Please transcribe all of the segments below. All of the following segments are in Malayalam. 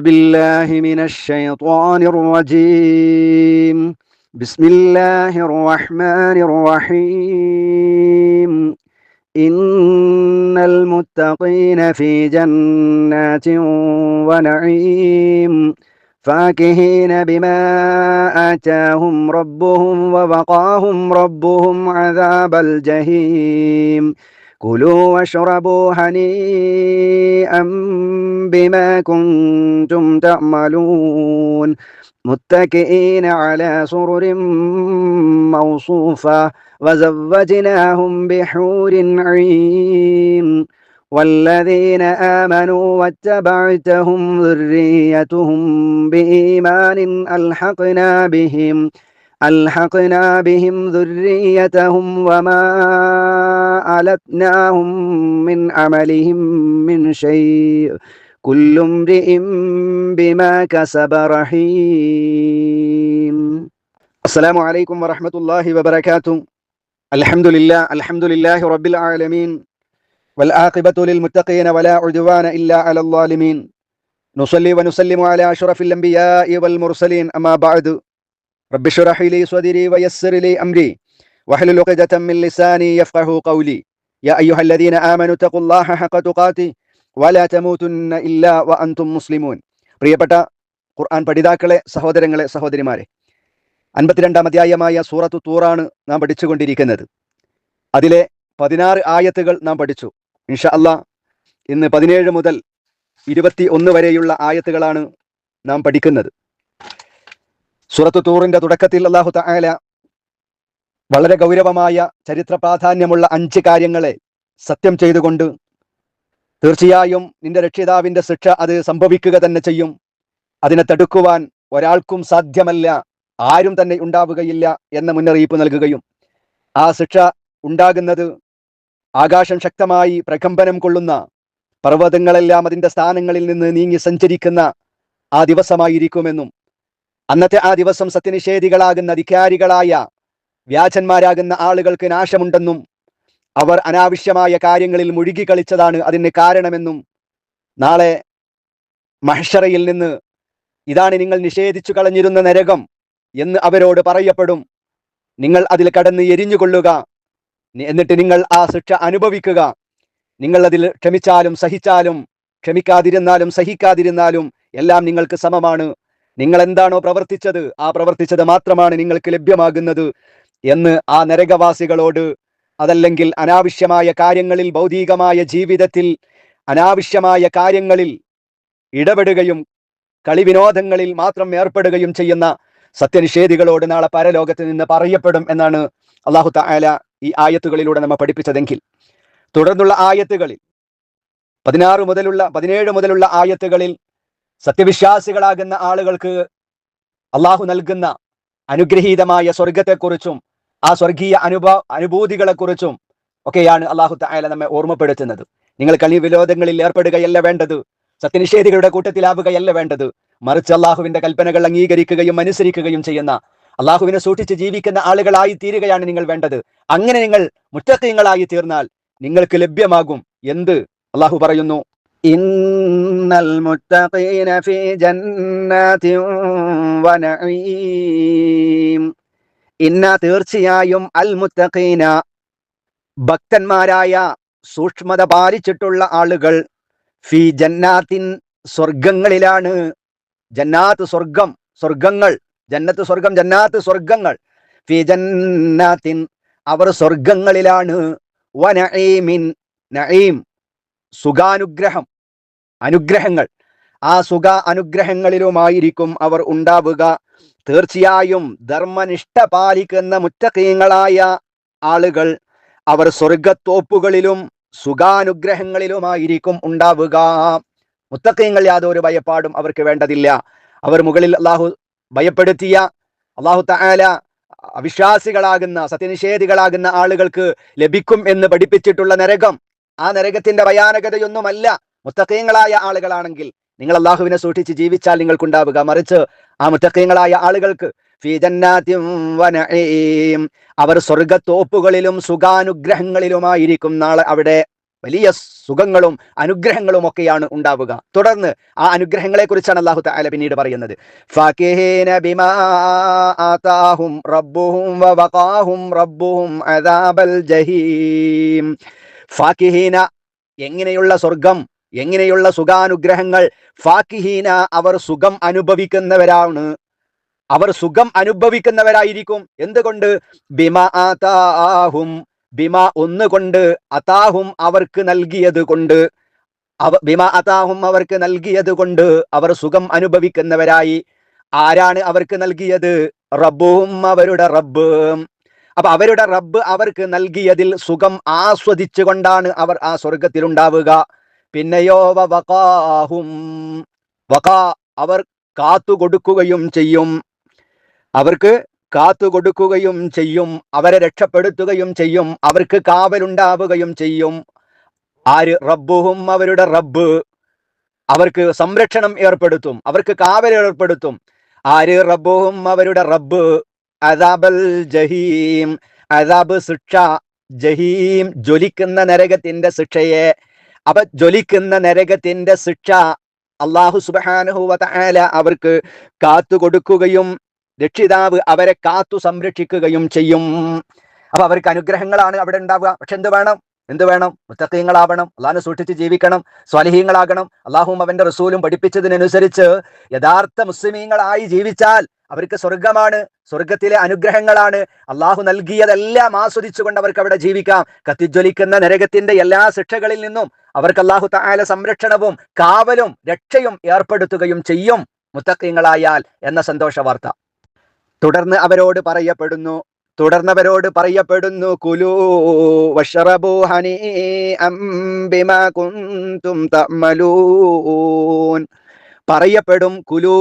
بالله من الشيطان الرجيم. بسم الله الرحمن الرحيم. إن المتقين في جنات ونعيم. فاكهين بما آتاهم ربهم ووقاهم ربهم عذاب الجحيم. كلوا واشربوا هنيئا بما كنتم تعملون متكئين على سرر موصوفة وزوجناهم بحور عين. والذين آمنوا واتبعتهم ذريتهم بإيمان ألحقنا بهم ألحقنا بهم ذريتهم وما ألتناهم من عملهم من شيء. كل امرئ بما كسب رحيم. السلام عليكم ورحمة الله وبركاته. الحمد لله الحمد لله رب العالمين. والعاقبة للمتقين ولا عدوان إلا على الظالمين. نصلي ونسلم على أشرف الأنبياء والمرسلين. أما بعد رب اشرح لي صدري ويسر لي أمري. واحلل عقدة من لساني يفقه قولي يا أيها الذين آمنوا اتقوا الله حق تقاته ولا تموتن إلا وأنتم مسلمون പ്രിയപ്പെട്ട ഖുർആൻ പഠിതാക്കളെ സഹോദരങ്ങളെ സഹോദരിമാരെ അൻപത്തിരണ്ടാം അധ്യായമായ സൂറത്തു തൂറാണ് നാം പഠിച്ചുകൊണ്ടിരിക്കുന്നത് അതിലെ പതിനാറ് ആയത്തുകൾ നാം പഠിച്ചു ഇൻഷാ അല്ലാ ഇന്ന് പതിനേഴ് മുതൽ ഇരുപത്തി ഒന്ന് വരെയുള്ള ആയത്തുകളാണ് നാം പഠിക്കുന്നത് സൂറത്തു തൂറിന്റെ തുടക്കത്തിൽ അള്ളാഹു തആല വളരെ ഗൗരവമായ ചരിത്ര പ്രാധാന്യമുള്ള അഞ്ച് കാര്യങ്ങളെ സത്യം ചെയ്തുകൊണ്ട് തീർച്ചയായും നിന്റെ രക്ഷിതാവിന്റെ ശിക്ഷ അത് സംഭവിക്കുക തന്നെ ചെയ്യും. അതിനെ തടുക്കുവാൻ ഒരാൾക്കും സാധ്യമല്ല ആരും തന്നെ ഉണ്ടാവുകയില്ല എന്ന മുന്നറിയിപ്പ് നൽകുകയും. ആ ശിക്ഷ ഉണ്ടാകുന്നത് ആകാശം ശക്തമായി പ്രകമ്പനം കൊള്ളുന്ന പർവതങ്ങളെല്ലാം അതിന്റെ സ്ഥാനങ്ങളിൽ നിന്ന് നീങ്ങി സഞ്ചരിക്കുന്ന ആ ദിവസമായിരിക്കുമെന്നും അന്നത്തെ ആ ദിവസം സത്യനിഷേധികളാകുന്ന അധികാരികളായ വ്യാജന്മാരാകുന്ന ആളുകൾക്ക് നാശമുണ്ടെന്നും അവർ അനാവശ്യമായ കാര്യങ്ങളിൽ മുഴുകി കളിച്ചതാണ് അതിന് കാരണമെന്നും നാളെ മഹഷറയിൽ നിന്ന് ഇതാണ് നിങ്ങൾ നിഷേധിച്ചു കളഞ്ഞിരുന്ന നരകം എന്ന് അവരോട് പറയപ്പെടും. നിങ്ങൾ അതിൽ കടന്ന് എരിഞ്ഞുകൊള്ളുക. എന്നിട്ട് നിങ്ങൾ ആ ശിക്ഷ അനുഭവിക്കുക. നിങ്ങൾ അതിൽ ക്ഷമിച്ചാലും സഹിച്ചാലും ക്ഷമിക്കാതിരുന്നാലും സഹിക്കാതിരുന്നാലും എല്ലാം നിങ്ങൾക്ക് സമമാണ്. നിങ്ങൾ എന്താണോ പ്രവർത്തിച്ചത് ആ പ്രവർത്തിച്ചത് മാത്രമാണ് നിങ്ങൾക്ക് ലഭ്യമാകുന്നത്. എന്ന് ആ നരകവാസികളോട് അതല്ലെങ്കിൽ അനാവശ്യമായ കാര്യങ്ങളിൽ ഭൗതികമായ ജീവിതത്തിൽ അനാവശ്യമായ കാര്യങ്ങളിൽ ഇടപെടുകയും കളിവിനോദങ്ങളിൽ മാത്രം ഏർപ്പെടുകയും ചെയ്യുന്ന സത്യനിഷേധികളോട് നാളെ പരലോകത്ത് നിന്ന് പറയപ്പെടും എന്നാണ് അള്ളാഹു തആല ഈ ആയത്തുകളിലൂടെ നമ്മൾ പഠിപ്പിച്ചതെങ്കിൽ. തുടർന്നുള്ള ആയത്തുകളിൽ പതിനാറ് മുതലുള്ള പതിനേഴ് മുതലുള്ള ആയത്തുകളിൽ സത്യവിശ്വാസികളാകുന്ന ആളുകൾക്ക് അള്ളാഹു നൽകുന്ന അനുഗ്രഹീതമായ സ്വർഗത്തെക്കുറിച്ചും ആ സ്വർഗീയ അനുഭവ അനുഭൂതികളെക്കുറിച്ചും ഒക്കെയാണ് അള്ളാഹു തായാല നമ്മെ ഓർമ്മപ്പെടുത്തുന്നത്. നിങ്ങൾ കളി വിനോദങ്ങളിൽ ഏർപ്പെടുകയല്ല വേണ്ടത്. സത്യനിഷേധികളുടെ കൂട്ടത്തിലാവുകയല്ല വേണ്ടത്. മറിച്ച് അള്ളാഹുവിന്റെ കൽപ്പനകൾ അംഗീകരിക്കുകയും അനുസരിക്കുകയും ചെയ്യുന്ന അള്ളാഹുവിനെ സൂക്ഷിച്ച് ജീവിക്കുന്ന ആളുകളായി തീരുകയാണ് നിങ്ങൾ വേണ്ടത്. അങ്ങനെ നിങ്ങൾ മുറ്റക്കയങ്ങളായി തീർന്നാൽ നിങ്ങൾക്ക് ലഭ്യമാകും എന്ത്? അള്ളാഹു പറയുന്നു ഇന്നൽ മുത്തഖീന വനഈം ഇന്ന തീർച്ചയായും അൽ മുത്തഖീന ഭക്തന്മാരായ സൂക്ഷ്മത പാലിച്ചിട്ടുള്ള ആളുകൾ ഫി ജന്നാത്തിൻ സ്വർഗങ്ങളിലാണ്. ജന്നാത്ത് സ്വർഗം സ്വർഗങ്ങൾ ജന്നത്ത് സ്വർഗം ജന്നാത്ത് സ്വർഗങ്ങൾ. ഫി ജന്നാത്തിൻ അവർ സ്വർഗങ്ങളിലാണ്. വനഈമിൻ നഈം സുഖാനുഗ്രഹം അനുഗ്രഹങ്ങൾ. ആ സുഖ അനുഗ്രഹങ്ങളിലുമായിരിക്കും അവർ ഉണ്ടാവുക. തീർച്ചയായും ധർമ്മനിഷ്ഠ പാലിക്കുന്ന മുറ്റക്കീങ്ങളായ ആളുകൾ അവർ സ്വർഗത്തോപ്പുകളിലും സുഖാനുഗ്രഹങ്ങളിലുമായിരിക്കും ഉണ്ടാവുക. മുത്തക്കീങ്ങൾ യാതൊരു ഭയപ്പാടും അവർക്ക് വേണ്ടതില്ല. അവർ മുകളിൽ അള്ളാഹു ഭയപ്പെടുത്തിയ അള്ളാഹു തആല അവിശ്വാസികളാകുന്ന സത്യനിഷേധികളാകുന്ന ആളുകൾക്ക് ലഭിക്കും എന്ന് പഠിപ്പിച്ചിട്ടുള്ള നരകം. ആ നരകത്തിന്റെ ഭയാനകതയൊന്നുമല്ല മുത്തക്കീങ്ങളായ ആളുകളാണെങ്കിൽ നിങ്ങൾ അള്ളാഹുവിനെ സൂക്ഷിച്ച് ജീവിച്ചാൽ നിങ്ങൾക്കുണ്ടാവുക. മറിച്ച് ആ മുത്തക്കീങ്ങളായ ആളുകൾക്ക്. അവർ സ്വർഗത്തോപ്പുകളിലും സുഖാനുഗ്രഹങ്ങളിലുമായിരിക്കും. നാളെ അവിടെ വലിയ സുഖങ്ങളും അനുഗ്രഹങ്ങളും ഒക്കെയാണ് ഉണ്ടാവുക. തുടർന്ന് ആ അനുഗ്രഹങ്ങളെ കുറിച്ചാണ് അള്ളാഹു താല പിന്നീട് പറയുന്നത്. എങ്ങനെയുള്ള സ്വർഗം എങ്ങനെയുള്ള സുഖാനുഗ്രഹങ്ങൾ? ഫാക്കിഹീന അവർ സുഖം അനുഭവിക്കുന്നവരാണ്. അവർ സുഖം അനുഭവിക്കുന്നവരായിരിക്കും. എന്തുകൊണ്ട്? ബിമ ആതാഹും ബിമ ഒന്നുകൊണ്ട് അതാഹും അവർക്ക് നൽകിയത് കൊണ്ട്. അവ ബിമ അതാഹും അവർക്ക് നൽകിയത് കൊണ്ട് അവർ സുഖം അനുഭവിക്കുന്നവരായി. ആരാണ് അവർക്ക് നൽകിയത്? റബ്ബും അവരുടെ റബ്ബ്. അപ്പൊ അവരുടെ റബ്ബ് അവർക്ക് നൽകിയതിൽ സുഖം ആസ്വദിച്ചുകൊണ്ടാണ് അവർ ആ സ്വർഗത്തിൽ ഉണ്ടാവുക പിന്നെയോ വകാഹും വകാ അവർ കാത്തു കൊടുക്കുകയും ചെയ്യും. അവർക്ക് കാത്തു കൊടുക്കുകയും ചെയ്യും അവരെ രക്ഷപ്പെടുത്തുകയും ചെയ്യും അവർക്ക് കാവലുണ്ടാവുകയും ചെയ്യും. ആര്? റബ്ബുഹും അവരുടെ റബ്ബ്. അവർക്ക് സംരക്ഷണം ഏർപ്പെടുത്തും അവർക്ക് കാവൽ ഏർപ്പെടുത്തും. ആര്? റബ്ബുഹും അവരുടെ റബ്ബ്. അദാബൽ ജഹീം. അദാബ് ശിക്ഷ. ജഹീം ജ്വലിക്കുന്ന നരകത്തിന്റെ ശിക്ഷയെ അപ്പൊ ജ്വലിക്കുന്ന നരകത്തിന്റെ ശിക്ഷ അള്ളാഹു സുബാനുഹുവല അവർക്ക് കാത്തു കൊടുക്കുകയും രക്ഷിതാവ് അവരെ കാത്തു സംരക്ഷിക്കുകയും ചെയ്യും. അപ്പൊ അവർക്ക് അനുഗ്രഹങ്ങളാണ് അവിടെ ഉണ്ടാവുക. പക്ഷെ എന്ത് വേണം? എന്ത് വേണം? മുത്തക്കീങ്ങളാവണം അള്ളാഹിനെ സൂക്ഷിച്ച് ജീവിക്കണം. സ്വലഹീങ്ങളാകണം. അള്ളാഹും അവന്റെ റസൂലും പഠിപ്പിച്ചതിനനുസരിച്ച് യഥാർത്ഥ മുസ്ലിമീങ്ങളായി ജീവിച്ചാൽ അവർക്ക് സ്വർഗമാണ് സ്വർഗത്തിലെ അനുഗ്രഹങ്ങളാണ് അള്ളാഹു നൽകിയതെല്ലാം ആസ്വദിച്ചുകൊണ്ട് അവർക്ക് അവിടെ ജീവിക്കാം. കത്തിജ്വലിക്കുന്ന നരകത്തിന്റെ എല്ലാ ശിക്ഷകളിൽ നിന്നും അവർക്ക് അള്ളാഹു തായാല സംരക്ഷണവും കാവലും രക്ഷയും ഏർപ്പെടുത്തുകയും ചെയ്യും. മുത്തക്കീങ്ങളായാൽ എന്ന സന്തോഷ വാർത്ത. തുടർന്ന് അവരോട് പറയപ്പെടുന്നു തുടർന്നവരോട് പറയപ്പെടുന്നു കുലു കുന്തും പറയപ്പെടും കുലു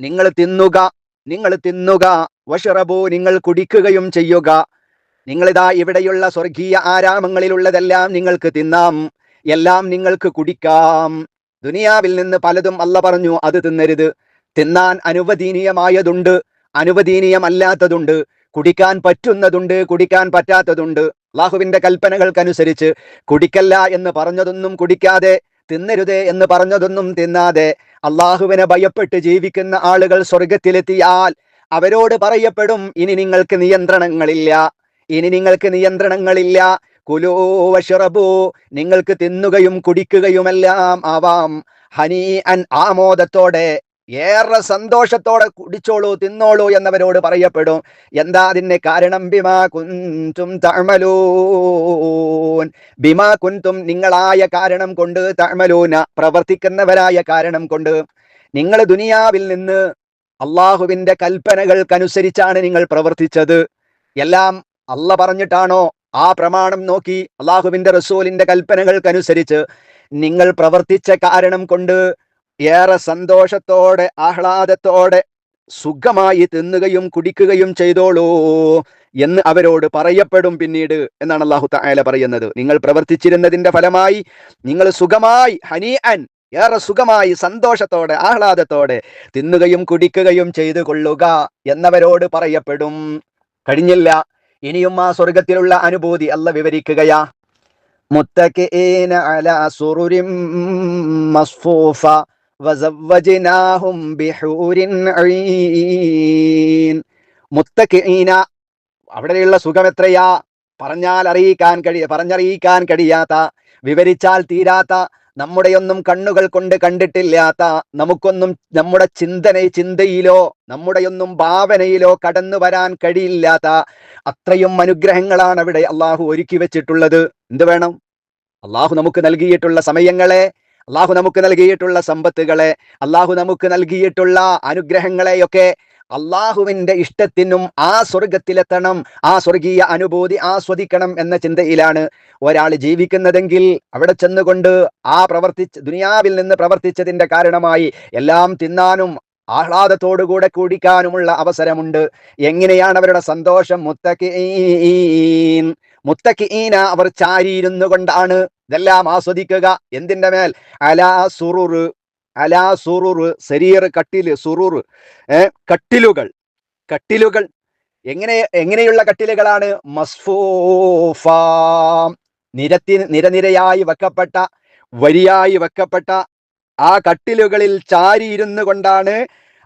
നിങ്ങൾ തിന്നുക നിങ്ങൾ തിന്നുക വഷറബു നിങ്ങൾ കുടിക്കുകയും ചെയ്യുക. നിങ്ങളിതാ ഇവിടെയുള്ള സ്വർഗീയ ആരാമങ്ങളിലുള്ളതെല്ലാം നിങ്ങൾക്ക് തിന്നാം. എല്ലാം നിങ്ങൾക്ക് കുടിക്കാം. ദുനിയാവിൽ നിന്ന് പലതും അല്ല പറഞ്ഞു അത് തിന്നരുത്. തിന്നാൻ അനുവദീനീയമായതുണ്ട് അനുവദീനീയമല്ലാത്തതുണ്ട്. കുടിക്കാൻ പറ്റുന്നതുണ്ട് കുടിക്കാൻ പറ്റാത്തതുണ്ട്. അള്ളാഹുവിന്റെ കൽപ്പനകൾക്കനുസരിച്ച് കുടിക്കല്ല എന്ന് പറഞ്ഞതൊന്നും കുടിക്കാതെ തിന്നരുതേ എന്ന് പറഞ്ഞതൊന്നും തിന്നാതെ അള്ളാഹുവിനെ ഭയപ്പെട്ട് ജീവിക്കുന്ന ആളുകൾ സ്വർഗത്തിലെത്തിയാൽ അവരോട് പറയപ്പെടും ഇനി നിങ്ങൾക്ക് നിയന്ത്രണങ്ങളില്ല ഇനി നിങ്ങൾക്ക് നിയന്ത്രണങ്ങളില്ല. കുലോ വഷറബു നിങ്ങൾക്ക് തിന്നുകയും കുടിക്കുകയുമെല്ലാം ആവാം. ഹനി അൻ ആമോദത്തോടെ ഏറെ സന്തോഷത്തോടെ കുടിച്ചോളൂ തിന്നോളൂ എന്നവരോട് പറയപ്പെടും. എന്താ അതിന് കാരണം? ബിമാ കുന്തും തഅമലൂൻ. ബിമാ കുന്തും നിങ്ങളായ കാരണം കൊണ്ട് തഅമലൂന പ്രവർത്തിക്കുന്നവരായ കാരണം കൊണ്ട്. നിങ്ങൾ ദുനിയാവിൽ നിന്ന് അള്ളാഹുവിന്റെ കൽപ്പനകൾക്കനുസരിച്ചാണ് നിങ്ങൾ പ്രവർത്തിച്ചത്. എല്ലാം അല്ല പറഞ്ഞിട്ടാണോ? ആ പ്രമാണം നോക്കി അള്ളാഹുവിന്റെ റസൂലിന്റെ കൽപ്പനകൾക്കനുസരിച്ച് നിങ്ങൾ പ്രവർത്തിച്ച കാരണം കൊണ്ട് ഏറെ സന്തോഷത്തോടെ ആഹ്ലാദത്തോടെ സുഖമായി തിന്നുകയും കുടിക്കുകയും ചെയ്തോളൂ എന്ന് അവരോട് പറയപ്പെടും പിന്നീട് എന്നാണ് അള്ളാഹു തായാല പറയുന്നത്. നിങ്ങൾ പ്രവർത്തിച്ചിരുന്നതിന്റെ ഫലമായി നിങ്ങൾ സുഖമായി ഹനി അൻ ഏറെ സുഖമായി സന്തോഷത്തോടെ ആഹ്ലാദത്തോടെ തിന്നുകയും കുടിക്കുകയും ചെയ്തു കൊള്ളുക എന്നവരോട് പറയപ്പെടും. കഴിഞ്ഞില്ല. ഇനിയും ആ സ്വർഗത്തിലുള്ള അനുഭൂതി അല്ല വിവരിക്കുകയാ. മുത്തക്കിന അല മസ്ഫൂഫ വസവ്വജിനാഹും അവിടെയുള്ള സുഖം എത്രയാ? പറഞ്ഞാൽ അറിയിക്കാൻ കഴിയ പറഞ്ഞറിയിക്കാൻ കഴിയാത്ത വിവരിച്ചാൽ തീരാത്ത നമ്മുടെയൊന്നും കണ്ണുകൾ കൊണ്ട് കണ്ടിട്ടില്ലാത്ത നമുക്കൊന്നും നമ്മുടെ ചിന്തന ചിന്തയിലോ നമ്മുടെയൊന്നും ഭാവനയിലോ കടന്നു വരാൻ കഴിയില്ലാത്ത അത്രയും അനുഗ്രഹങ്ങളാണ് അവിടെ അള്ളാഹു ഒരുക്കി വെച്ചിട്ടുള്ളത്. എന്ത് വേണം? അള്ളാഹു നമുക്ക് നൽകിയിട്ടുള്ള സമയങ്ങളെ അള്ളാഹു നമുക്ക് നൽകിയിട്ടുള്ള സമ്പത്തുകളെ അള്ളാഹു നമുക്ക് നൽകിയിട്ടുള്ള അനുഗ്രഹങ്ങളെയൊക്കെ അള്ളാഹുവിന്റെ ഇഷ്ടത്തിനും ആ സ്വർഗത്തിലെത്തണം ആ സ്വർഗീയ അനുഭൂതി ആസ്വദിക്കണം എന്ന ചിന്തയിലാണ് ഒരാൾ ജീവിക്കുന്നതെങ്കിൽ അവിടെ ചെന്നുകൊണ്ട് ആ പ്രവർത്തിച്ച് ദുനിയാവിൽ നിന്ന് പ്രവർത്തിച്ചതിന്റെ കാരണമായി എല്ലാം തിന്നാനും ആഹ്ലാദത്തോടുകൂടെ കുടിക്കാനുമുള്ള അവസരമുണ്ട്. എങ്ങനെയാണ് അവരുടെ സന്തോഷം? മുത്തക്കീൻ മുത്തക്കീന അവർ ചാരിയിരുന്നു കൊണ്ടാണ് ഇതെല്ലാം ആസ്വദിക്കുക. എന്തിന്റെ മേൽ? അലാ സുറുറ് അലാ സുറൂർ ശരീർ കട്ടിൽ സുറൂർ. കട്ടിലുകൾ. കട്ടിലുകൾ. എങ്ങനെ എങ്ങനെയുള്ള കട്ടിലുകളാണ്? മസ്ഫൂഫ. നിരത്തി നിരനിരയായി വെക്കപ്പെട്ട വരിയായി വെക്കപ്പെട്ട ആ കട്ടിലുകളിൽ ചാരിയിരുന്നു കൊണ്ടാണ്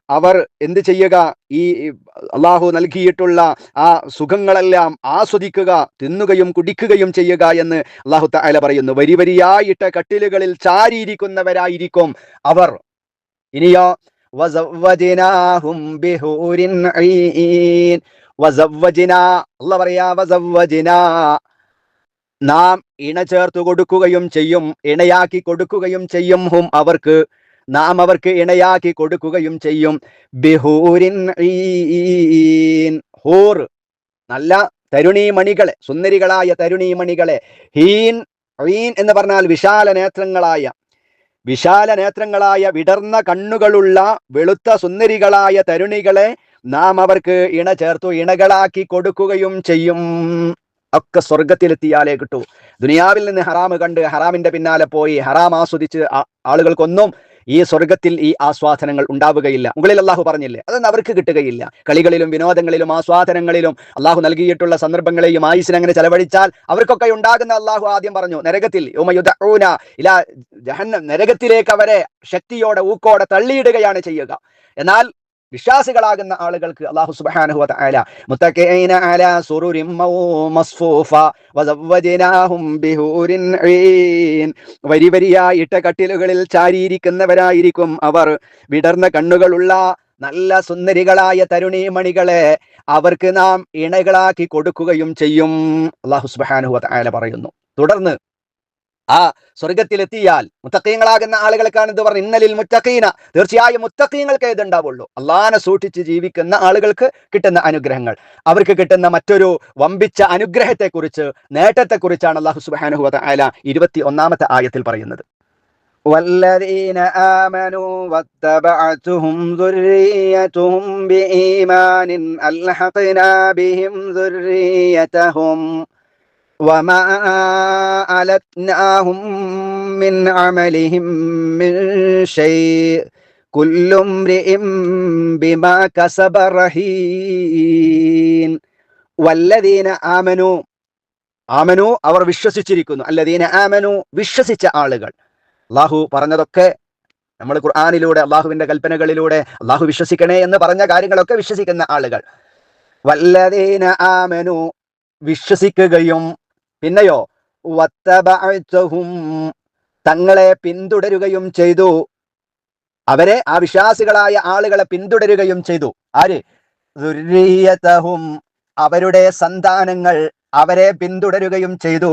അവർ എന്ത് ചെയ്യുക? ഈ അള്ളാഹു നൽകിയിട്ടുള്ള ആ സുഖങ്ങളെല്ലാം ആസ്വദിക്കുക തിന്നുകയും കുടിക്കുകയും ചെയ്യുക എന്ന് അള്ളാഹു താല പറയുന്നു. വരി വരിയായിട്ട് കട്ടിലുകളിൽ ചാരിയിരിക്കുന്നവരായിരിക്കും അവർ. ഇനിയോ പറയാ നാം ഇണ ചേർത്ത് കൊടുക്കുകയും ചെയ്യും ഇണയാക്കി കൊടുക്കുകയും ചെയ്യും ഹും അവർക്ക് നാം അവർക്ക് ഇണയാക്കി കൊടുക്കുകയും ചെയ്യും. ബിഹൂരിൻ ഹൂർ. നല്ല തരുണീമണികളെ സുന്ദരികളായ തരുണീമണികളെ. ഹീൻ ഹീൻ എന്ന് പറഞ്ഞാൽ വിശാല നേത്രങ്ങളായ. വിശാല നേത്രങ്ങളായ വിടർന്ന കണ്ണുകളുള്ള വെളുത്ത സുന്ദരികളായ തരുണികളെ നാം അവർക്ക് ഇണ ചേർത്തു ഇണകളാക്കി കൊടുക്കുകയും ചെയ്യും. ഒക്കെ സ്വർഗത്തിലെത്തിയാലേ കിട്ടൂ. ദുനിയാവിൽ നിന്ന് ഹറാമ് കണ്ട് ഹറാമിന്റെ പിന്നാലെ പോയി ഹറാം ആസ്വദിച്ച് ആളുകൾക്കൊന്നും ഈ സ്വർഗത്തിൽ ഈ ആസ്വാദനങ്ങൾ ഉണ്ടാവുകയില്ല. മുകളിൽ അള്ളാഹു പറഞ്ഞില്ലേ? അതൊന്നും അവർക്ക് കിട്ടുകയില്ല. കളികളിലും വിനോദങ്ങളിലും ആസ്വാദനങ്ങളിലും അള്ളാഹു നൽകിയിട്ടുള്ള സന്ദർഭങ്ങളെയും ആയുസിനെ അങ്ങനെ ചെലവഴിച്ചാൽ അവർക്കൊക്കെ ഉണ്ടാകുന്ന അള്ളാഹു ആദ്യം പറഞ്ഞു നരകത്തിൽ ഇലാ ജഹന്നം നരകത്തിലേക്ക് അവരെ ശക്തിയോടെ ഊക്കോടെ തള്ളിയിടുകയാണ് ചെയ്യുക. എന്നാൽ വിശ്വാസികളാകുന്ന ആളുകൾക്ക് അള്ളാഹു സുബ്ഹാനഹു വതആല അലാ മസ്ഫൂഫ വരി വരിയായിട്ട കട്ടിലുകളിൽ ചാരിയിരിക്കുന്നവരായിരിക്കും അവർ. വിടർന്ന കണ്ണുകളുള്ള നല്ല സുന്ദരികളായ തരുണീമണികളെ അവർക്ക് നാം ഇണകളാക്കി കൊടുക്കുകയും ചെയ്യും അള്ളാഹു സുബ്ഹാനഹു വതആല പറയുന്നു. തുടർന്ന് ആ സ്വർഗത്തിലെത്തിയാൽ മുത്തക്കീങ്ങളാകുന്ന ആളുകൾക്കാണ് ഇത് പറഞ്ഞു ഇന്നലിൽ മുത്തക്കീന തീർച്ചയായും മുത്തക്കീങ്ങൾക്ക് ഇതുണ്ടാവുള്ളൂ അള്ളാനെ സൂക്ഷിച്ച് ജീവിക്കുന്ന ആളുകൾക്ക് കിട്ടുന്ന അനുഗ്രഹങ്ങൾ അവർക്ക് കിട്ടുന്ന മറ്റൊരു വമ്പിച്ച അനുഗ്രഹത്തെക്കുറിച്ച് നേട്ടത്തെക്കുറിച്ചാണ് അള്ളാഹു സുബ്ഹാനഹു വതആല ഇരുപത്തി ഒന്നാമത്തെ ആയത്തിൽ പറയുന്നത് والذين آمنوا واتبعتهم ذريتهم بإيمان ألحقنا بهم ذريتهم وما ألتناهم من عملهم من شيء كل امرئ بما كسب رهين والذين آمنوا ആമനു അവർ വിശ്വസിച്ചിരിക്കുന്നു അല്ലദീന ആമനു വിശ്വസിച്ച ആളുകൾ അള്ളാഹു പറഞ്ഞതൊക്കെ നമ്മൾ ഖുർആാനിലൂടെ അള്ളാഹുവിന്റെ കൽപ്പനകളിലൂടെ അള്ളാഹു വിശ്വസിക്കണേ എന്ന് പറഞ്ഞ കാര്യങ്ങളൊക്കെ വിശ്വസിക്കുന്ന ആളുകൾ വല്ലദീന ആമനു വിശ്വസിക്കുകയും പിന്നെയോ തങ്ങളെ പിന്തുടരുകയും ചെയ്തു. അവരെ ആ വിശ്വാസികളായ ആളുകളെ പിന്തുടരുകയും ചെയ്തു. ആര്? ദുരിയതഹും അവരുടെ സന്താനങ്ങൾ അവരെ പിന്തുടരുകയും ചെയ്തു.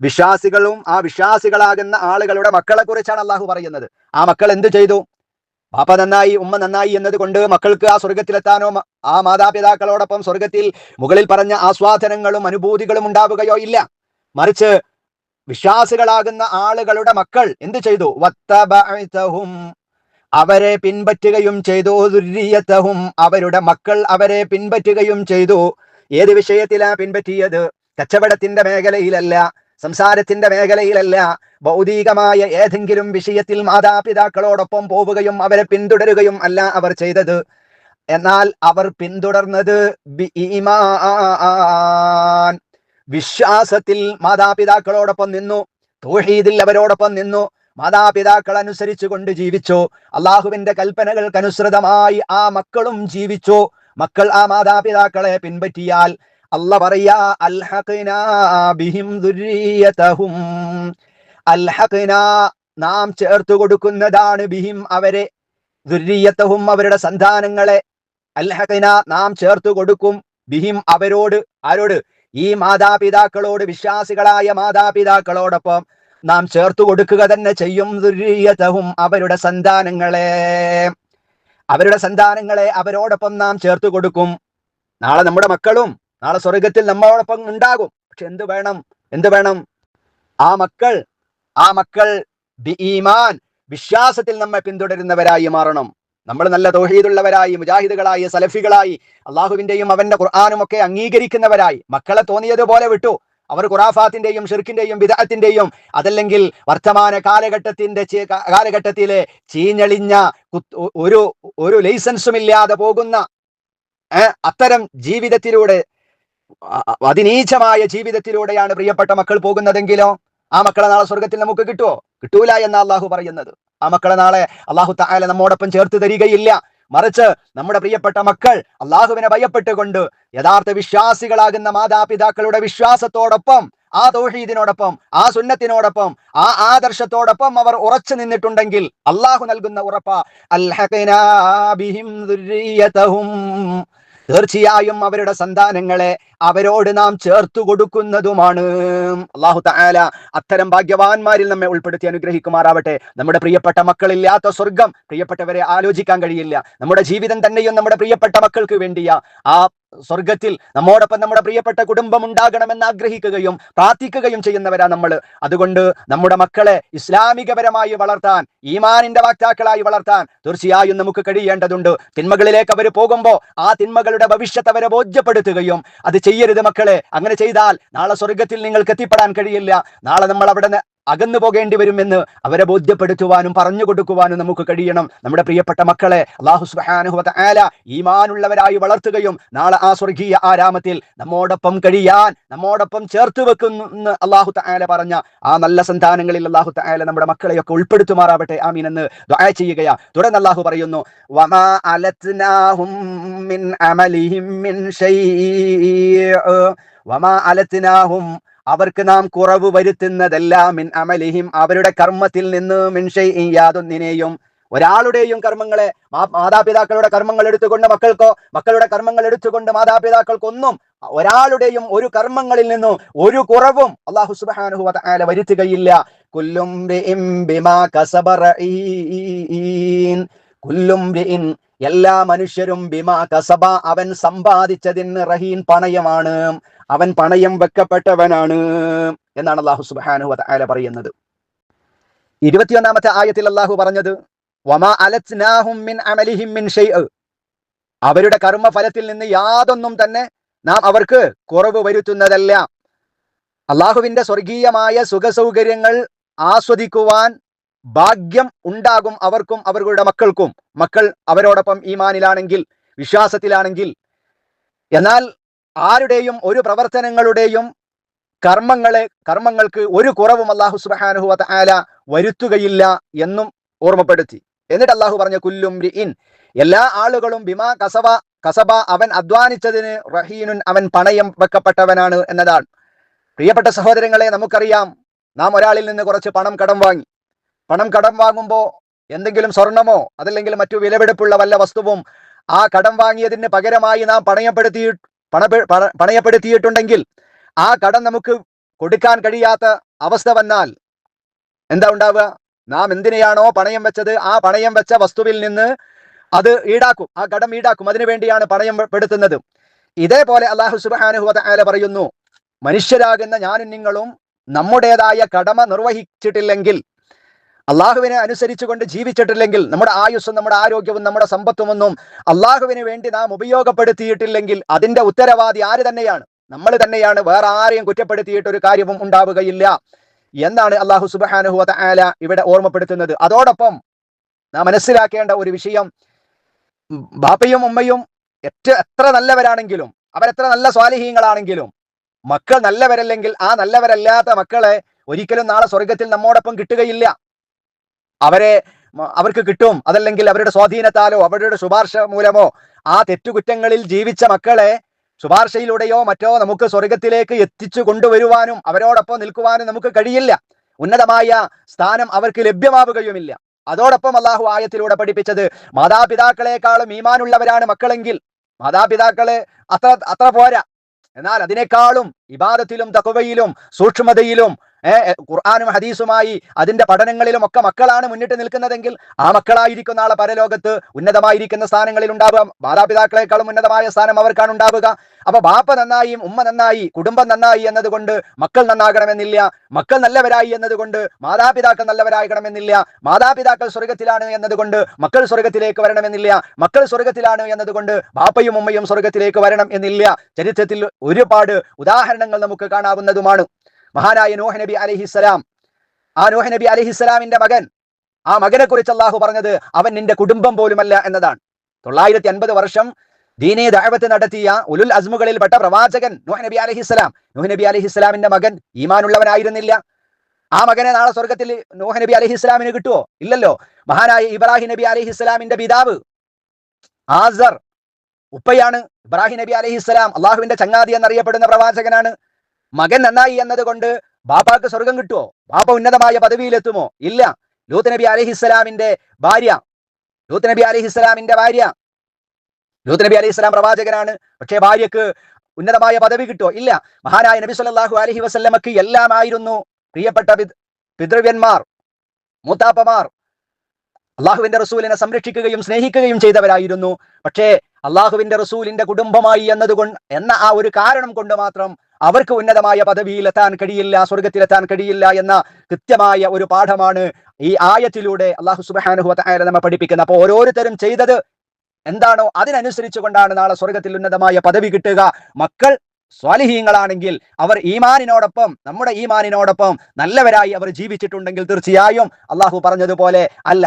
വിശ്വാസികളും ആ വിശ്വാസികളാകുന്ന ആളുകളുടെ മക്കളെ കുറിച്ചാണ് അള്ളാഹു പറയുന്നത്. ആ മക്കൾ എന്ത് ചെയ്തു? പാപ്പ നന്നായി ഉമ്മ നന്നായി എന്നതുകൊണ്ട് മക്കൾക്ക് ആ സ്വർഗത്തിലെത്താനോ ആ മാതാപിതാക്കളോടൊപ്പം സ്വർഗത്തിൽ മുകളിൽ പറഞ്ഞ ആസ്വാദനങ്ങളും അനുഭൂതികളും ഉണ്ടാവുകയോ ഇല്ല. മറിച്ച് വിശ്വാസികളാകുന്ന ആളുകളുടെ മക്കൾ എന്ത് ചെയ്തു? അവരെ പിൻപറ്റുകയും ചെയ്തു. ദുര്യത്തവും അവരുടെ മക്കൾ അവരെ പിൻപറ്റുകയും ചെയ്തു. ഏത് വിഷയത്തിലാ പിൻപറ്റിയത്? കച്ചവടത്തിന്റെ മേഖലയിലല്ല സംസാരത്തിന്റെ മേഖലയിലല്ല. ഭൗതികമായ ഏതെങ്കിലും വിഷയത്തിൽ മാതാപിതാക്കളോടൊപ്പം പോവുകയും അവരെ പിന്തുടരുകയും അല്ല അവർ ചെയ്തത്. എന്നാൽ അവർ പിന്തുടർന്നത് വിശ്വാസത്തിൽ മാതാപിതാക്കളോടൊപ്പം നിന്നു തൗഹീദിൽ അവരോടൊപ്പം നിന്നു മാതാപിതാക്കൾ അനുസരിച്ചു കൊണ്ട് ജീവിച്ചു. അള്ളാഹുവിന്റെ കൽപ്പനകൾക്കനുസൃതമായി ആ മക്കളും ജീവിച്ചു. മക്കൾ ആ മാതാപിതാക്കളെ പിൻപറ്റിയാൽ അല്ല പറയാ നാം ചേർത്തു കൊടുക്കുന്നതാണ് ബിഹിം അവരെ ദുര്യത്തവും അവരുടെ സന്താനങ്ങളെ. അൽഹക്കിന നാം ചേർത്തു കൊടുക്കും ബിഹിം അവരോട് ആരോട്? ഈ മാതാപിതാക്കളോട് വിശ്വാസികളായ മാതാപിതാക്കളോടൊപ്പം നാം ചേർത്തു കൊടുക്കുക തന്നെ ചെയ്യും. ദുര്യതവും അവരുടെ സന്താനങ്ങളെ. അവരുടെ സന്താനങ്ങളെ അവരോടൊപ്പം നാം ചേർത്തു കൊടുക്കും. നാളെ നമ്മുടെ മക്കളും നാളെ സ്വർഗത്തിൽ നമ്മളോടൊപ്പം ഉണ്ടാകും. പക്ഷെ എന്ത് വേണം? എന്ത് വേണം? ആ മക്കൾ ആ മക്കൾ ബി ഈമാൻ വിശ്വാസത്തിൽ നമ്മെ പിന്തുടരുന്നവരായി മാറണം. നമ്മൾ നല്ല തോഹീദുള്ളവരായി മുജാഹിദുകളായി സലഫികളായി അള്ളാഹുവിന്റെയും അവന്റെ ഖുർആാനും ഒക്കെ അംഗീകരിക്കുന്നവരായി. മക്കളെ തോന്നിയതുപോലെ വിട്ടു. അവർ ഖുറാഫാത്തിന്റെയും ഷിർക്കിന്റെയും വിദഗ്ധത്തിന്റെയും അതല്ലെങ്കിൽ വർത്തമാന കാലഘട്ടത്തിന്റെ കാലഘട്ടത്തിലെ ചീഞ്ഞളിഞ്ഞ ഒരു ഒരു ലൈസൻസും ഇല്ലാതെ പോകുന്ന അത്തരം ജീവിതത്തിലൂടെ അതിനീച്ചമായ ജീവിതത്തിലൂടെയാണ് പ്രിയപ്പെട്ട മക്കൾ പോകുന്നതെങ്കിലോ ആ മക്കളെ നാളെ സ്വർഗത്തിൽ നമുക്ക് കിട്ടുമോ കിട്ടൂല എന്ന അള്ളാഹു പറയുന്നത്. ആ മക്കളെ നാളെ അള്ളാഹു താല നമ്മോടൊപ്പം ചേർത്ത് തരികയില്ല. മറിച്ച് നമ്മുടെ പ്രിയപ്പെട്ട മക്കൾ അള്ളാഹുവിനെ ഭയപ്പെട്ടുകൊണ്ട് യഥാർത്ഥ വിശ്വാസികളാകുന്ന മാതാപിതാക്കളുടെ വിശ്വാസത്തോടൊപ്പം ആ തോഷീദിനോടൊപ്പം ആ സുന്നത്തിനോടൊപ്പം ആ ആദർശത്തോടൊപ്പം അവർ ഉറച്ചു നിന്നിട്ടുണ്ടെങ്കിൽ അള്ളാഹു നൽകുന്ന ഉറപ്പ അൽഹഖനാ ബിഹിം ദുർരിയതഹും. തീർച്ചയായും അവരുടെ സന്താനങ്ങളെ അവരോട് നാം ചേർത്തു കൊടുക്കുന്നതുമാണ്. അള്ളാഹു താല അത്തരം ഭാഗ്യവാന്മാരിൽ നമ്മെ ഉൾപ്പെടുത്തി അനുഗ്രഹിക്കുമാറാവട്ടെ. നമ്മുടെ പ്രിയപ്പെട്ട മക്കളില്ലാത്ത സ്വർഗം പ്രിയപ്പെട്ടവരെ ആലോചിക്കാൻ കഴിയില്ല. നമ്മുടെ ജീവിതം തന്നെയും നമ്മുടെ പ്രിയപ്പെട്ട മക്കൾക്ക് വേണ്ടിയ. ആ സ്വർഗത്തിൽ നമ്മോടൊപ്പം നമ്മുടെ പ്രിയപ്പെട്ട കുടുംബം ഉണ്ടാകണമെന്ന് ആഗ്രഹിക്കുകയും പ്രാർത്ഥിക്കുകയും ചെയ്യുന്നവരാ നമ്മൾ അതുകൊണ്ട് നമ്മുടെ മക്കളെ ഇസ്ലാമികപരമായി വളർത്താൻ ഈമാനിന്റെ വാക്താക്കളായി വളർത്താൻ തീർച്ചയായും നമുക്ക് കഴിയേണ്ടതുണ്ട്. തിന്മകളിലേക്ക് അവർ പോകുമ്പോൾ ആ തിന്മകളുടെ ഭവിഷ്യത്ത് അവരെ ബോധ്യപ്പെടുത്തുകയും അത് ചെയ്യരുത് മക്കളെ. അങ്ങനെ ചെയ്താൽ നാളെ സ്വർഗത്തിൽ നിങ്ങൾക്ക് എത്തിപ്പെടാൻ കഴിയില്ല. നാളെ നമ്മൾ അവിടെ അകന്നു പോകേണ്ടി വരുമെന്ന് അവരെ ബോധ്യപ്പെടുത്തുവാനും പറഞ്ഞു കൊടുക്കുവാനും നമുക്ക് കഴിയണം. നമ്മുടെ പ്രിയപ്പെട്ട മക്കളെ അള്ളാഹു സുബാനുഹത ആല ഈമാനുള്ളവരായി വളർത്തുകയും നാളെ ആ സ്വർഗീയ ആരാമത്തിൽ നമ്മോടൊപ്പം കഴിയാൻ നമ്മോടൊപ്പം ചേർത്ത് വെക്കുന്നു അള്ളാഹു തആല പറഞ്ഞ ആ നല്ല സന്താനങ്ങളിൽ അള്ളാഹു തആല നമ്മുടെ മക്കളെയൊക്കെ ഉൾപ്പെടുത്തുമാറാവട്ടെ. ആമീൻ എന്ന് ചെയ്യുകയാ. തുടർന്ന് അള്ളാഹു പറയുന്നു വമാ അലത്നാഹും മിൻ മിൻ വമാ അവർക്ക് നാം കുറവ് വരുത്തുന്നതെല്ലാം അമലിഹിം അവരുടെ കർമ്മത്തിൽ നിന്ന് മിൻഷൈ യാതൊന്നിനെയും ഒരാളുടെയും കർമ്മങ്ങളെ മാതാപിതാക്കളുടെ കർമ്മങ്ങൾ എടുത്തുകൊണ്ട് മക്കൾക്കോ മക്കളുടെ കർമ്മങ്ങൾ എടുത്തുകൊണ്ട് മാതാപിതാക്കൾക്കൊന്നും ഒരാളുടെയും ഒരു കർമ്മങ്ങളിൽ നിന്നും ഒരു കുറവും അള്ളാഹു സുബ്ഹാനഹു വതആല വരുത്തുകയില്ല. കൊല്ലും കുല്ലും എല്ലാ മനുഷ്യരും ബിമാ കസബ. അവൻ സമ്പാദിച്ചതിന് റഹീൻ പണയമാണ്. അവൻ പണയം വെക്കപ്പെട്ടവനാണ് എന്നാണ് അള്ളാഹു സുബാനു അല പറയുന്നത്. ഇരുപത്തിയൊന്നാമത്തെ ആയത്തിൽ അള്ളാഹു പറഞ്ഞത് വമാ അലത്നാഹും അമലിഹിം അവരുടെ കർമ്മഫലത്തിൽ നിന്ന് യാതൊന്നും തന്നെ നാം അവർക്ക് കുറവ് വരുത്തുന്നതല്ല. അള്ളാഹുവിന്റെ സ്വർഗീയമായ സുഖസൗകര്യങ്ങൾ ആസ്വദിക്കുവാൻ ഭാഗ്യം ഉണ്ടാകും അവർക്കും അവരുടെ മക്കൾക്കും. മക്കൾ അവരോടൊപ്പം ഈമാനിലാണെങ്കിൽ വിശ്വാസത്തിലാണെങ്കിൽ. എന്നാൽ ആരുടെയും ഒരു പ്രവർത്തനങ്ങളുടെയും കർമ്മങ്ങളെ കർമ്മങ്ങൾക്ക് ഒരു കുറവും അള്ളാഹു സുബാനുഹു ആല വരുത്തുകയില്ല എന്നും ഓർമ്മപ്പെടുത്തി. എന്നിട്ട് അള്ളാഹു പറഞ്ഞ കുല്ലും ഇൻ എല്ലാ ആളുകളും ബിമാ കസബ കസബ അവൻ അധ്വാനിച്ചതിന് റഹീനുൻ അവൻ പണയം വെക്കപ്പെട്ടവനാണ് എന്നതാണ്. പ്രിയപ്പെട്ട സഹോദരങ്ങളെ നമുക്കറിയാം നാം ഒരാളിൽ നിന്ന് കുറച്ച് പണം കടം വാങ്ങി. പണം കടം വാങ്ങുമ്പോൾ എന്തെങ്കിലും സ്വർണമോ അതല്ലെങ്കിൽ മറ്റു വിലപിടിപ്പുള്ള വല്ല വസ്തുവും ആ കടം വാങ്ങിയതിന് പകരമായി നാം പണയപ്പെടുത്തി പണ പണയപ്പെടുത്തിയിട്ടുണ്ടെങ്കിൽ ആ കടം നമുക്ക് കൊടുക്കാൻ കഴിയാത്ത അവസ്ഥ വന്നാൽ എന്താ ഉണ്ടാവുക? നാം എന്തിനെയാണോ പണയം വെച്ചത് ആ പണയം വെച്ച വസ്തുവിൽ നിന്ന് അത് ഈടാക്കും. ആ കടം ഈടാക്കും. അതിനു വേണ്ടിയാണ് പണയം പെടുത്തുന്നത്. ഇതേപോലെ അള്ളാഹു സുബാനുഹുവ ആല പറയുന്നു മനുഷ്യരാകുന്ന ഞാനും നിങ്ങളും നമ്മുടേതായ കടമ നിർവഹിച്ചിട്ടില്ലെങ്കിൽ അള്ളാഹുവിനെ അനുസരിച്ചുകൊണ്ട് ജീവിച്ചിട്ടില്ലെങ്കിൽ നമ്മുടെ ആയുസ്സും നമ്മുടെ ആരോഗ്യവും നമ്മുടെ സമ്പത്തുമൊന്നും അള്ളാഹുവിന് വേണ്ടി നാം ഉപയോഗപ്പെടുത്തിയിട്ടില്ലെങ്കിൽ അതിന്റെ ഉത്തരവാദി ആര് തന്നെയാണ്? നമ്മൾ തന്നെയാണ്. വേറെ ആരെയും കുറ്റപ്പെടുത്തിയിട്ട് ഒരു കാര്യവും ഉണ്ടാവുകയില്ല എന്നാണ് അള്ളാഹു സുബാനുഹു ആല ഇവിടെ ഓർമ്മപ്പെടുത്തുന്നത്. അതോടൊപ്പം നാം മനസ്സിലാക്കേണ്ട ഒരു വിഷയം ബാപ്പയും ഉമ്മയും ഏറ്റ എത്ര നല്ലവരാണെങ്കിലും അവരെത്ര നല്ല സ്വാലിഹീങ്ങളാണെങ്കിലും മക്കൾ നല്ലവരല്ലെങ്കിൽ ആ നല്ലവരല്ലാത്ത മക്കളെ ഒരിക്കലും നാളെ സ്വർഗത്തിൽ നമ്മോടൊപ്പം കിട്ടുകയില്ല. അവരെ അവർക്ക് കിട്ടും. അതല്ലെങ്കിൽ അവരുടെ സ്വാധീനത്താലോ അവരുടെ ശുപാർശ മൂലമോ ആ തെറ്റുകുറ്റങ്ങളിൽ ജീവിച്ച മക്കളെ ശുപാർശയിലൂടെയോ മറ്റോ നമുക്ക് സ്വർഗത്തിലേക്ക് എത്തിച്ചു കൊണ്ടുവരുവാനും അവരോടൊപ്പം നിൽക്കുവാനും നമുക്ക് കഴിയില്ല. ഉന്നതമായ സ്ഥാനം അവർക്ക് ലഭ്യമാവുകയുമില്ല. അതോടൊപ്പം അള്ളാഹു ആയത്തിലൂടെ പഠിപ്പിച്ചത് മാതാപിതാക്കളെക്കാളും ഈമാനുള്ളവരാണ് മക്കളെങ്കിൽ മാതാപിതാക്കളെ അത്ര അത്ര പോരാ. എന്നാൽ അതിനേക്കാളും ഇബാദത്തിലും തക്കവയിലും സൂക്ഷ്മതയിലും ഖുർആാനും ഹദീസുമായി അതിന്റെ പഠനങ്ങളിലും ഒക്കെ മക്കളാണ് മുന്നിട്ട് നിൽക്കുന്നതെങ്കിൽ ആ മക്കളായിരിക്കുന്ന ആളെ പരലോകത്ത് ഉന്നതമായിരിക്കുന്ന സ്ഥാനങ്ങളിൽ ഉണ്ടാവുക. മാതാപിതാക്കളെക്കാളും ഉന്നതമായ സ്ഥാനം അവർക്കാണ് ഉണ്ടാവുക. അപ്പൊ ബാപ്പ നന്നായി ഉമ്മ നന്നായി കുടുംബം നന്നായി എന്നതുകൊണ്ട് മക്കൾ നന്നാകണമെന്നില്ല. മക്കൾ നല്ലവരായി എന്നതുകൊണ്ട് മാതാപിതാക്കൾ നല്ലവരാകണമെന്നില്ല. മാതാപിതാക്കൾ സ്വർഗത്തിലാണ് എന്നതുകൊണ്ട് മക്കൾ സ്വർഗത്തിലേക്ക് വരണമെന്നില്ല. മക്കൾ സ്വർഗത്തിലാണ് എന്നതുകൊണ്ട് ബാപ്പയും ഉമ്മയും സ്വർഗത്തിലേക്ക് വരണം എന്നില്ല. ചരിത്രത്തിൽ ഒരുപാട് ഉദാഹരണങ്ങൾ നമുക്ക് കാണാവുന്നതുമാണ്. മഹാനായ നോഹ് നബി അലഹിസ്സലാം ആ നോഹ് നബി അലഹിസ്സലാമിന്റെ മകൻ. ആ മകനെ കുറിച്ച് അള്ളാഹു പറഞ്ഞത് അവൻ നിന്റെ കുടുംബം പോലുമല്ല എന്നതാണ്. തൊള്ളായിരത്തി അൻപത് വർഷം ദീനെ ദഅവത്ത് നടത്തിയ ഉലുൽ അസ്മുകളിൽപ്പെട്ട പ്രവാചകൻ നോഹ് നബി അലഹിസ്സലാം നോഹ് നബി അലഹിസ്സലാമിന്റെ മകൻ ഈമാനുള്ളവനായിരുന്നില്ല. ആ മകനെ നാളെ സ്വർഗത്തിൽ നോഹ് നബി അലഹിസ്സലാമിന് കിട്ടുമോ ഇല്ലല്ലോ. മഹാനായ ഇബ്രാഹിം നബി അലഹിസ്സലാമിന്റെ പിതാവ് ആസർ ഉപ്പയാണ് ഇബ്രാഹിം നബി അലഹിസ്സലാം അള്ളാഹുവിന്റെ ചങ്ങാതി എന്നറിയപ്പെടുന്ന പ്രവാചകനാണ്. മകൻ നന്നായി എന്നതുകൊണ്ട് ബാപ്പാക്ക് സ്വർഗം കിട്ടുമോ ബാപ്പ ഉന്നതമായ പദവിയിലെത്തുമോ? ഇല്ല. ലൂത്ത് നബി അലഹിസ്സലാമിന്റെ ഭാര്യ. ലൂത്ത് നബി അലഹിസ്സലാമിന്റെ ഭാര്യ. ലൂത്ത് നബി അലഹിസ്സലാം പ്രവാചകനാണ്. പക്ഷേ ഭാര്യക്ക് ഉന്നതമായ പദവി കിട്ടുമോ ഇല്ല. മഹാനായ നബി സല്ലല്ലാഹു അലഹി വസല്ലമക്ക് എല്ലാമായിരുന്നു പ്രിയപ്പെട്ട പിത- പിതൃവ്യന്മാർ മൂത്താപ്പമാർ. അള്ളാഹുവിന്റെ റസൂലിനെ സംരക്ഷിക്കുകയും സ്നേഹിക്കുകയും ചെയ്തവരായിരുന്നു. പക്ഷേ അള്ളാഹുവിന്റെ റസൂലിന്റെ കുടുംബമായി എന്നതുകൊണ്ട് എന്ന ആ ഒരു കാരണം കൊണ്ട് മാത്രം അവർക്ക് ഉന്നതമായ പദവിയിലെത്താൻ കഴിയില്ല സ്വർഗത്തിലെത്താൻ കഴിയില്ല എന്ന കൃത്യമായ ഒരു പാഠമാണ് ഈ ആയത്തിലൂടെ അള്ളാഹു സുബാനുഹു തആല നമ്മെ പഠിപ്പിക്കുന്നത്. അപ്പോൾ ഓരോരുത്തരും ചെയ്തത് എന്താണോ അതിനനുസരിച്ചു കൊണ്ടാണ് നാളെ സ്വർഗത്തിൽ ഉന്നതമായ പദവി കിട്ടുക. മക്കൾ സ്വാലിഹീങ്ങളാണെങ്കിൽ അവർ ഈമാനിനോടൊപ്പം നമ്മുടെ ഈമാനിനോടൊപ്പം നല്ലവരായി അവർ ജീവിച്ചിട്ടുണ്ടെങ്കിൽ തീർച്ചയായും അള്ളാഹു പറഞ്ഞതുപോലെ അൽ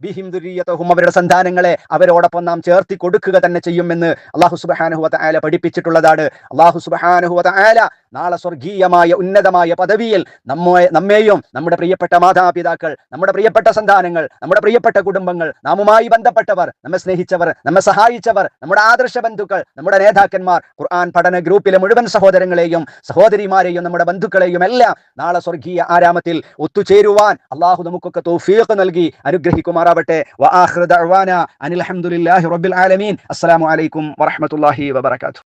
ബിഹിം ദുരിയതഹും അവരുടെ സന്താനങ്ങളെ അവരോടൊപ്പം നാം ചേർത്തി കൊടുക്കുക തന്നെ ചെയ്യുമെന്ന് അള്ളാഹു സുബ്ഹാനഹു ആല പഠിപ്പിച്ചിട്ടുള്ളതാണ്. അള്ളാഹു സുബ്ഹാനഹു ആല നാളെ സ്വർഗീയമായ ഉന്നതമായ പദവിയിൽ നമ്മെ നമ്മെയും നമ്മുടെ പ്രിയപ്പെട്ട മാതാപിതാക്കൾ നമ്മുടെ പ്രിയപ്പെട്ട സന്താനങ്ങൾ നമ്മുടെ പ്രിയപ്പെട്ട കുടുംബങ്ങൾ നാമുമായി ബന്ധപ്പെട്ടവർ നമ്മെ സ്നേഹിച്ചവർ നമ്മെ സഹായിച്ചവർ നമ്മുടെ ആദർശ ബന്ധുക്കൾ നമ്മുടെ നേതാക്കന്മാർ ഖുർആൻ പഠന ഗ്രൂപ്പിലെ മുഴുവൻ സഹോദരങ്ങളെയും സഹോദരിമാരെയും നമ്മുടെ ബന്ധുക്കളെയും എല്ലാം നാളെ സ്വർഗീയ ആരാമത്തിൽ ഒത്തുചേരുവാൻ അള്ളാഹു നമുക്കൊക്കെ തൗഫീഖ് നൽകി അനുഗ്രഹിക്കുമാറാവട്ടെ ദഅ്വാന അനിൽ ഹംദുലില്ലാഹി റബ്ബിൽ ആലമീൻ. അസ്സലാമു അലൈക്കും വറഹ്മത്തുള്ളാഹി വബറകാതുഹു.